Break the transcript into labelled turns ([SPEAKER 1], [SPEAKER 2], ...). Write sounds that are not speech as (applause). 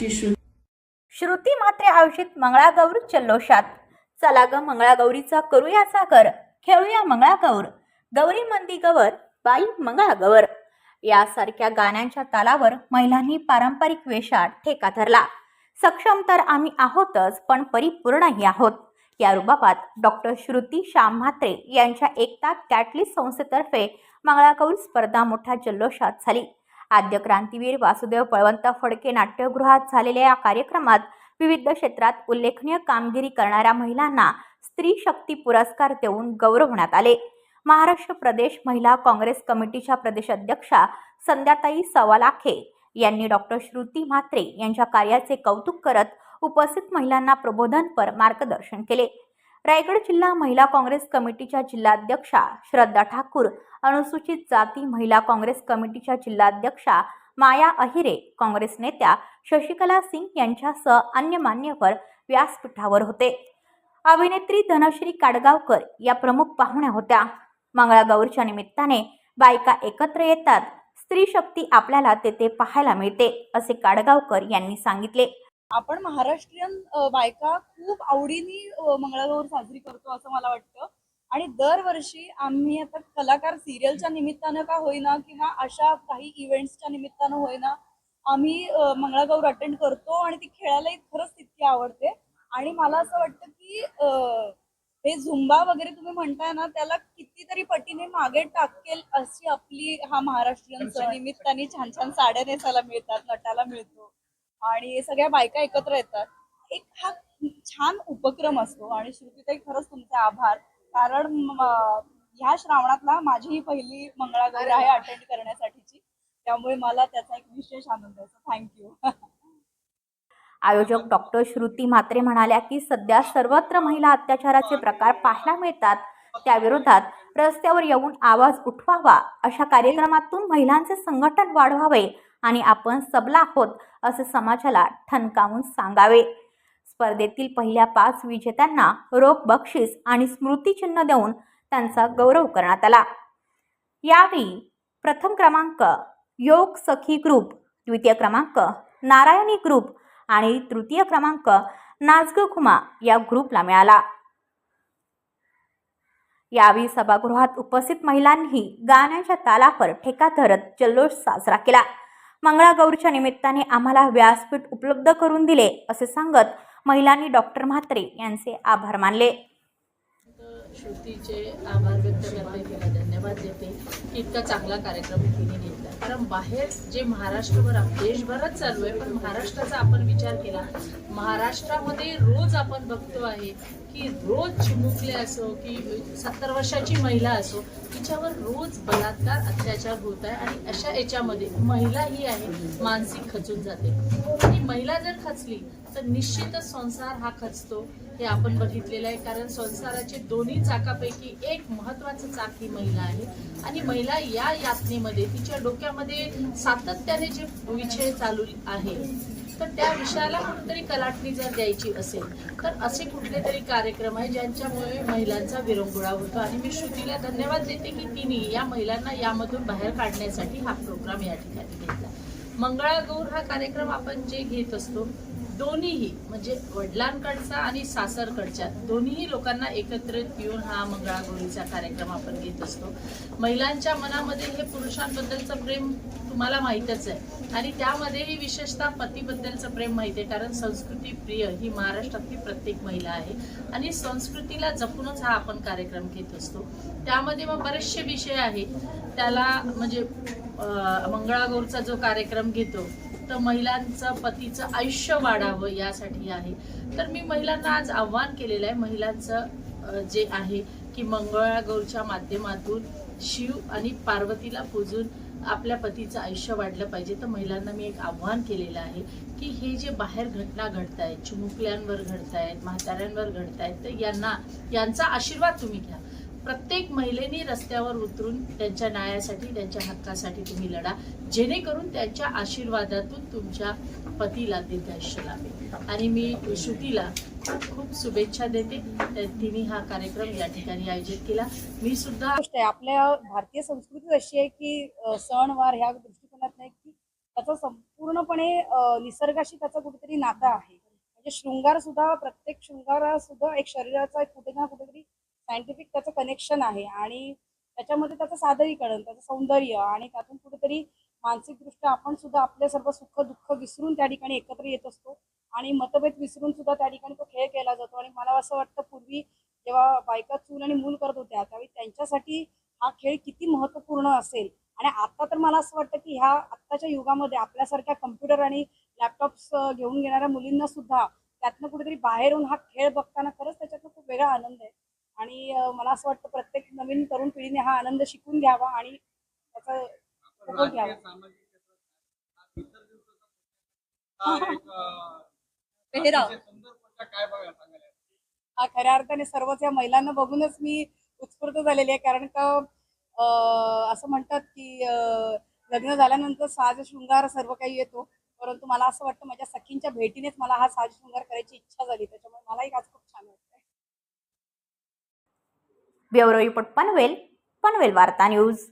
[SPEAKER 1] आमची श्रुती
[SPEAKER 2] श्रुती म्हात्रे आयुषित मंगळागौर जल्लोषात चला ग मंगळागौरीचा करूया साकर खेळूया मंगळागौर. गौरी मंदी गवर बाई मंगळागौर. यासारख्या गाण्यांच्या तालावर महिलांनी पारंपरिक वेशात ठेका धरला. सक्षम तर आम्ही आहोतच पण परिपूर्णही आहोत. या रुबाबात डॉक्टर श्रुती श्याम म्हात्रे यांच्या एकता कॅटलिस्ट संस्थेतर्फे मंगळागौर स्पर्धा मोठ्या जल्लोषात झाली. आद्य क्रांतीवीर वासुदेव बळवंत फडके नाट्यगृहात झालेल्या या कार्यक्रमात विविध क्षेत्रात उल्लेखनीय कामगिरी करणाऱ्या महिलांना स्त्री शक्ती पुरस्कार देऊन गौरवण्यात आले. महाराष्ट्र प्रदेश महिला काँग्रेस कमिटीच्या प्रदेशाध्यक्षा संध्याताई सवालाखे यांनी डॉक्टर श्रुती म्हात्रे यांच्या कार्याचे कौतुक करत उपस्थित महिलांना प्रबोधनपर मार्गदर्शन केले. रायगड जिल्हा महिला काँग्रेस कमिटीच्या जिल्हाध्यक्षा श्रद्धा ठाकूर अनुसूचित जाती महिला काँग्रेस कमिटीच्या जिल्हाध्यक्षा माया अहिरे काँग्रेस नेत्या शशिकला सिंग यांच्यासह अन्य मान्यवर व्यासपीठावर होते. अभिनेत्री धनश्री काडगावकर या प्रमुख पाहुण्या होत्या. मंगळागौरच्या निमित्ताने बायका एकत्र येतात. स्त्री शक्ती आपल्याला तेथे पाहायला मिळते असे काडगावकर यांनी सांगितले.
[SPEAKER 3] आपण महाराष्ट्रीयन बायका खूप आवडीने मंगळागौर साजरी करतो असं मला वाटतं. आणि दरवर्षी आम्ही आता कलाकार सिरियलच्या निमित्तानं का होईना किंवा अशा काही इव्हेंट्सच्या निमित्तानं होईना आम्ही मंगळागौर अटेंड करतो आणि ती खेळायलाही खरंच तितकी आवडते. आणि मला असं वाटतं की हे झुंबा वगैरे तुम्ही म्हणताय ना त्याला कितीतरी पटीने मागे टाकेल अशी आपली हा महाराष्ट्रीयन निमित्ताने छान छान साड्या नेसायला मिळतात नटायला मिळतो. आणि सगळ्या बायका एकत्र येतात. एक हा छान उपक्रम असतो आणि श्रुतीताई खरंच तुमचे आभार. कारण ह्या श्रावणातला माझी ही पहिली मंगळागौर आहे अटेंड करण्यासाठीची. त्यामुळे मला त्याचा एक विशेष आनंद आहे. थँक्यू (laughs)
[SPEAKER 2] आयोजक डॉक्टर श्रुती म्हात्रे म्हणाल्या की सध्या सर्वत्र महिला अत्याचाराचे प्रकार पाहायला मिळतात. त्याविरोधात रस्त्यावर येऊन आवाज उठवावा. अशा कार्यक्रमातून महिलांचे संघटन वाढवावे. आणि आपण सबला आहोत असे समाजाला ठणकावून सांगावे. स्पर्धेतील पहिल्या पाच विजेत्यांना रोख बक्षीस आणि स्मृतिचिन्ह देऊन त्यांचा गौरव करण्यात आला. यावेळी प्रथम क्रमांक योग सखी ग्रुप द्वितीय क्रमांक नारायणी ग्रुप आणि तृतीय क्रमांक नाचग खुमा या ग्रुपला मिळाला. यावेळी सभागृहात उपस्थित महिलांनी गाण्याच्या तालावर ठेका धरत जल्लोष साजरा केला. मंगळागौरच्या निमित्ताने आम्हाला व्यासपीठ उपलब्ध करून दिले असे सांगत महिलांनी डॉक्टर म्हात्रे यांचे आभार मानले.
[SPEAKER 4] श्रुतीचे आभार व्यक्त करते तिला धन्यवाद देते. की इतका चांगला कार्यक्रम तिने घेतला. कारण बाहेर जे महाराष्ट्रभर देशभरात चालू आहे पण महाराष्ट्राचा आपण विचार केला महाराष्ट्रामध्ये रोज आपण बघतो आहे की रोज चिमुकले असो की सत्तर वर्षाची महिला असो तिच्यावर रोज बलात्कार अत्याचार होत आहे आणि अशा याच्यामध्ये महिला ही आहे मानसिक खचून जाते. आणि महिला जर खचली तर निश्चितच संसार हा खचतो. हे आपण बघितलेलं आहे कारण संसाराचे दोन्ही चाकापैकी एक महत्वाचं चाक ही महिला आहे. आणि महिला या यातनेमध्ये तिच्या डोक्यामध्ये सातत्याने जे विषय चालू आहे तर त्या विषयाला कुठेतरी कलाटणी जर द्यायची असेल तर असे कुठले तरी कार्यक्रम आहे ज्यांच्यामुळे महिलांचा विरंगुळा होतो. आणि मी श्रुतीला धन्यवाद देते की तिने या महिलांना यामधून बाहेर काढण्यासाठी हा प्रोग्राम या ठिकाणी घेतला. मंगळागौर हा कार्यक्रम आपण जे घेत असतो दोन्हीही म्हणजे वडिलांकडचा आणि सासरकडच्या दोन्हीही लोकांना एकत्रित येऊन हा मंगळागौरीचा कार्यक्रम आपण घेत असतो. महिलांच्या मनामध्ये हे पुरुषांबद्दलचं प्रेम तुम्हाला माहीतच आहे. आणि त्यामध्येही विशेषतः पतीबद्दलचं प्रेम माहिती आहे कारण संस्कृती प्रिय ही महाराष्ट्रातली प्रत्येक महिला आहे. आणि संस्कृतीला जपूनच हा आपण कार्यक्रम घेत असतो. त्यामध्ये मग बरेचसे विषय आहेत. त्याला म्हणजे मंगळागौरचा जो कार्यक्रम घेतो तर महिलांचं पतीचं आयुष्य वाढावं यासाठी आहे. तर मी महिलांना आज आव्हान केलेलं आहे. महिलांचं जे आहे की मंगळागौरच्या माध्यमातून शिव आणि पार्वतीला पूजून आपल्या पतीचं आयुष्य वाढलं पाहिजे. तर महिलांना मी एक आव्हान केलेलं आहे की हे जे बाहेर घटना घडत आहेत चिमुकल्यांवर घडत आहेत म्हाताऱ्यांवर घडत आहेत तर यांना यांचा आशीर्वाद तुम्ही घ्या. प्रत्येक महिलेने रस्त्यावर उतरून त्यांच्या न्यायासाठी त्यांच्या हक्कासाठी तुम्ही लढा. जेणेकरून त्यांच्या आशीर्वादातून तुमच्या पतीला दीर्घायुष्य लाभेल. आणि मी श्रुतीला खूप शुभेच्छा देते. तिने हा कार्यक्रम या ठिकाणी आयोजित केला. मी सुद्धा
[SPEAKER 3] गोष्ट आहे आपल्या भारतीय संस्कृती अशी आहे की सणवार ह्या दृष्टिकोनात नाही की त्याचा संपूर्णपणे निसर्गाशी त्याचा कुठेतरी नाता आहे. म्हणजे शृंगार सुद्धा प्रत्येक शृंगार सुद्धा एक शरीराचा कुठे ना कुठेतरी सायंटिफिक त्याचं कनेक्शन आहे. आणि त्याच्यामध्ये त्याचं सादरीकरण त्याचं सौंदर्य आणि त्यातून कुठेतरी मानसिकदृष्ट्या आपण सुद्धा आपले सर्व सुख दुःख विसरून त्या ठिकाणी एकत्र येत असतो. आणि मतभेद विसरून सुद्धा त्या ठिकाणी तो खेळ केला जातो. आणि मला असं वाटतं पूर्वी जेव्हा बायका चूल आणि मूल करत होत्या त्यावेळी त्यांच्यासाठी हा खेळ किती महत्त्वपूर्ण असेल? आणि आता तर मला असं वाटतं की ह्या आत्ताच्या युगामध्ये आपल्यासारख्या कम्प्युटर आणि लॅपटॉप्स घेऊन घेणाऱ्या मुलींना सुद्धा त्यातनं कुठेतरी बाहेर येऊन हा खेळ बघताना खरंच त्याच्यातनं खूप वेगळा आनंद आहे. आणि मला असं वाटतं प्रत्येक नवीन तरुण पिढीने हा आनंद शिकून घ्यावा आणि त्याचा घ्यावा. पेहराव. हा खऱ्या अर्थाने सर्वच या महिलांना बघूनच मी उत्स्फूर्त झालेली आहे. कारण का अं, असं म्हणतात की लग्न झाल्यानंतर साज शृंगार सर्व काही येतो. परंतु मला असं वाटतं माझ्या सखींच्या भेटीनेच मला हा साज शृंगार करायची इच्छा झाली. त्याच्यामुळे मलाही आज खूप छान वाटतंय.
[SPEAKER 2] ब्युरो रिपोर्ट पनवेल पनवेल वार्ता न्यूज.